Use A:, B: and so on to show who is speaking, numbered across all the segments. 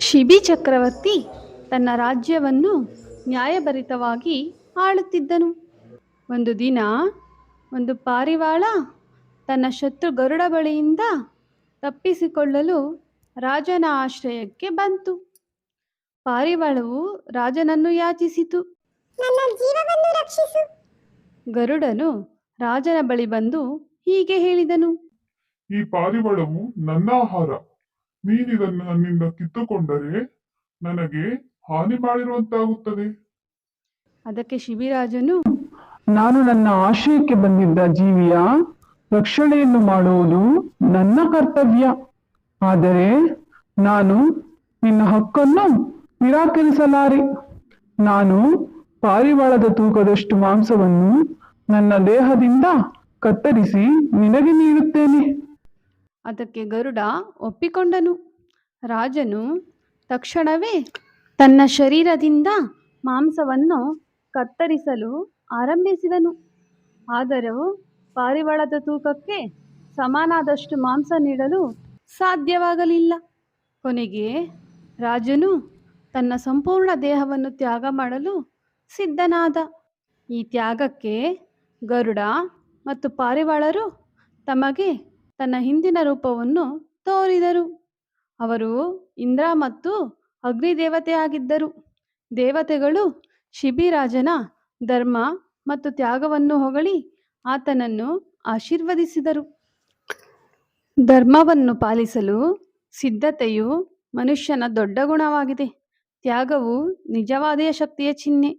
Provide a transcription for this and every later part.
A: ಶಿಬಿ ಚಕ್ರವರ್ತಿ ತನ್ನ ರಾಜ್ಯವನ್ನು ನ್ಯಾಯಭರಿತವಾಗಿ ಆಳುತ್ತಿದ್ದನು. ಒಂದು ದಿನ ಒಂದು ಪಾರಿವಾಳ ತನ್ನ ಶತ್ರು ಗರುಡ ಬಳಿಯಿಂದ ತಪ್ಪಿಸಿಕೊಳ್ಳಲು ರಾಜನ ಆಶ್ರಯಕ್ಕೆ ಬಂತು. ಪಾರಿವಾಳವು ರಾಜನನ್ನು ಯಾಚಿಸಿತು.
B: ನನ್ನ ಜೀವವನ್ನು ರಕ್ಷಿಸು.
A: ಗರುಡನು ರಾಜನ ಬಳಿ ಬಂದು ಹೀಗೆ ಹೇಳಿದನು.
C: ಈ ಪಾರಿವಾಳವು ನನ್ನ ಆಹಾರ. ನೀನಿದನ್ನು ನನ್ನಿಂದ ಕಿತ್ತುಕೊಂಡರೆ ನನಗೆ ಹಾನಿ ಮಾಡಿರುವಂತಾಗುತ್ತದೆ.
A: ಅದಕ್ಕೆ ಶಿಬಿರಾಜನು
D: ನಾನು ನನ್ನ ಆಶಯಕ್ಕೆ ಬಂದಿದ್ದ ಜೀವಿಯ ರಕ್ಷಣೆಯನ್ನು ಮಾಡುವುದು ನನ್ನ ಕರ್ತವ್ಯ. ಆದರೆ ನಾನು ನಿನ್ನ ಹಕ್ಕನ್ನು ನಿರಾಕರಿಸಲಾರೆ. ನಾನು ಪಾರಿವಾಳದ ತೂಕದಷ್ಟು ಮಾಂಸವನ್ನು ನನ್ನ ದೇಹದಿಂದ ಕತ್ತರಿಸಿ ನಿನಗೆ ನೀಡುತ್ತೇನೆ.
A: ಅದಕ್ಕೆ ಗರುಡ ಒಪ್ಪಿಕೊಂಡನು. ರಾಜನು ತಕ್ಷಣವೇ ತನ್ನ ಶರೀರದಿಂದ ಮಾಂಸವನ್ನು ಕತ್ತರಿಸಲು ಆರಂಭಿಸಿದನು. ಆದರೂ ಪಾರಿವಾಳದ ತೂಕಕ್ಕೆ ಸಮಾನಾದಷ್ಟು ಮಾಂಸ ನೀಡಲು ಸಾಧ್ಯವಾಗಲಿಲ್ಲ. ಕೊನೆಗೆ ರಾಜನು ತನ್ನ ಸಂಪೂರ್ಣ ದೇಹವನ್ನು ತ್ಯಾಗ ಮಾಡಲು ಸಿದ್ಧನಾದ. ಈ ತ್ಯಾಗಕ್ಕೆ ಗರುಡ ಮತ್ತು ಪಾರಿವಾಳರು ತಮಗೆ ತನ್ನ ಹಿಂದಿನ ರೂಪವನ್ನು ತೋರಿದರು. ಅವರು ಇಂದ್ರ ಮತ್ತು ಅಗ್ನಿ ದೇವತೆಯಾಗಿದ್ದರು ದೇವತೆಗಳು ಶಿಬಿರಾಜನ ಧರ್ಮ ಮತ್ತು ತ್ಯಾಗವನ್ನು ಹೊಗಳಿ ಆತನನ್ನು ಆಶೀರ್ವದಿಸಿದರು. ಧರ್ಮವನ್ನು ಪಾಲಿಸಲು ಸಿದ್ಧತೆಯು ಮನುಷ್ಯನ ದೊಡ್ಡ ಗುಣವಾಗಿದೆ. ತ್ಯಾಗವು ನಿಜವಾದ ಶಕ್ತಿಯ ಚಿಹ್ನೆ.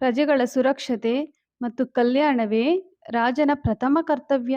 A: ಪ್ರಜೆಗಳ ಸುರಕ್ಷತೆ ಮತ್ತು ಕಲ್ಯಾಣವೇ ರಾಜನ ಪ್ರಥಮ ಕರ್ತವ್ಯ.